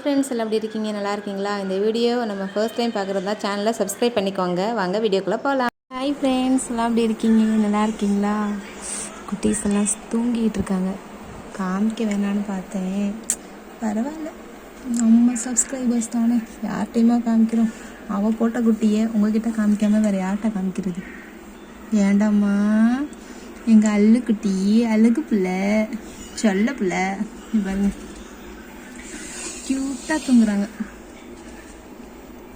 Friends எல்லாம் எப்படி இருக்கீங்க? நல்லா இருக்கீங்களா? இந்த வீடியோ நம்ம ஃபர்ஸ்ட் டைம் பார்க்குறதா சேனலை சப்ஸ்கிரைப் பண்ணிக்கோங்க. வாங்க வீடியோக்குள்ளே போகலாம் ஹாய் ஃப்ரெண்ட்ஸ் எல்லாம் எப்படி இருக்கீங்க? நல்லா இருக்கீங்களா? குட்டீஸ் எல்லாம் தூங்கிட்டு இருக்காங்க. காமிக்க வேணான்னு பார்த்தேன். பரவாயில்ல. நம்ம சப்ஸ்கிரைபர்ஸ் தானே. யார்கிட்டையுமா காமிக்கிறோம்? அவள் போட்ட குட்டியை உங்ககிட்ட காமிக்காம வேறு யார்கிட்ட காமிக்கிறது? ஏண்டாம்மா எங்கள் அல்லுக்குட்டி அழகு பிள்ளை சொல்ல பிள்ளை. இங்க பாருங்க. க்யூட்டாக தூங்குறாங்க.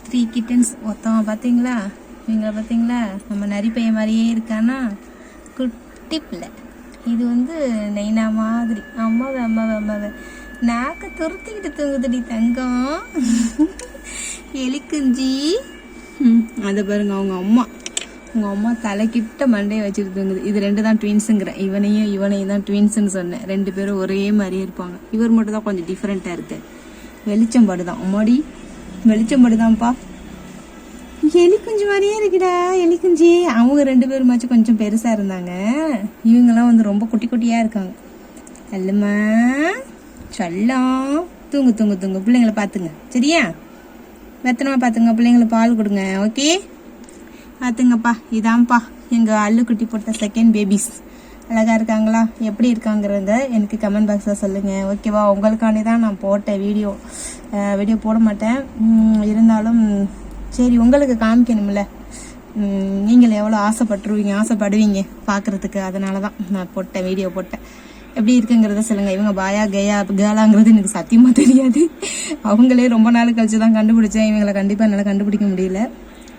த்ரீ கிட்டன்ஸ் ஒருத்தவன் பார்த்தீங்களா இவங்கள பார்த்தீங்களா நம்ம நரி பையன் மாதிரியே இருக்கானா? குட்டி பிள்ளை. இது வந்து நெய்னா மாதிரி. அம்மாவை அம்மாவை அம்மாவை. நாக்க துருத்திக்கிட்டு தூங்குதுடி தங்கம். எலிக்குஞ்சி அதை பாருங்க அவங்க அம்மா. உங்கள் அம்மா தலைக்கிட்ட மண்டையை வச்சுட்டு தூங்குது. இது ரெண்டு தான் ட்வின்ஸுங்கிறேன் இவனையும் இவனையும் தான் ட்வின்ஸுன்னு சொன்னேன். ரெண்டு பேரும் ஒரே மாதிரியே இருப்பாங்க. இவர் மட்டும் தான் கொஞ்சம் டிஃப்ரெண்ட்டாக இருக்குது வெளிச்சம் படுதான் அம்மாடி வெளிச்சம் படுதான்ப்பா எலி குஞ்சு மாதிரியே இருக்குடா எலி குஞ்சு அவங்க ரெண்டு பேருமாச்சும் கொஞ்சம் பெருசாக இருந்தாங்க. இவங்கெல்லாம் வந்து ரொம்ப குட்டி குட்டியாக இருக்காங்க. அல்லம்மா சொல்லம் தூங்கு தூங்கு தூங்கு. பிள்ளைங்களை பார்த்துங்க. சரியா? வெத்தனமாக பார்த்துங்க. பிள்ளைங்களுக்கு பால் கொடுங்க. ஓகே? பார்த்துங்கப்பா. இதான்ப்பா. எங்கள் அள்ளுக்குட்டி போட்ட செகண்ட் பேபிஸ் அழகாக இருக்காங்களா? எப்படி இருக்காங்கிறத எனக்கு கமெண்ட் பாக்ஸில் சொல்லுங்கள் ஓகேவா உங்களுக்காண்டி தான் நான் போட்டேன் வீடியோ வீடியோ போட மாட்டேன். இருந்தாலும் சரி உங்களுக்கு காமிக்கணும்ல. நீங்கள் எவ்வளோ ஆசைப்பட்டுருவீங்க ஆசைப்படுவீங்க பார்க்குறதுக்கு அதனால தான் நான் போட்டேன் வீடியோ போட்டேன். எப்படி இருக்குங்கிறத சொல்லுங்கள் இவங்க பாயா கேயா கேலாங்கிறது எனக்கு சத்தியமாக தெரியாது. அவங்களே ரொம்ப நாள் கழிச்சு தான் கண்டுபிடிச்சேன். இவங்களை கண்டிப்பாக என்னால் கண்டுபிடிக்க முடியல.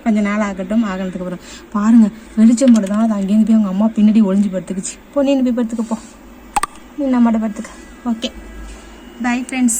கொஞ்சம் நாள் ஆகட்டும் ஆகினதுக்கு அப்புறம். பாருங்கள் வெளிச்சம் மட்டும் அது அங்கேருந்து போய் அவங்க அம்மா பின்னாடி ஒளிஞ்சு படுத்துக்குச்சு. போ நீ போய் படுத்துக்கப்போ. நீ நம்மகிட்ட படுத்துக்க. Okay bye friends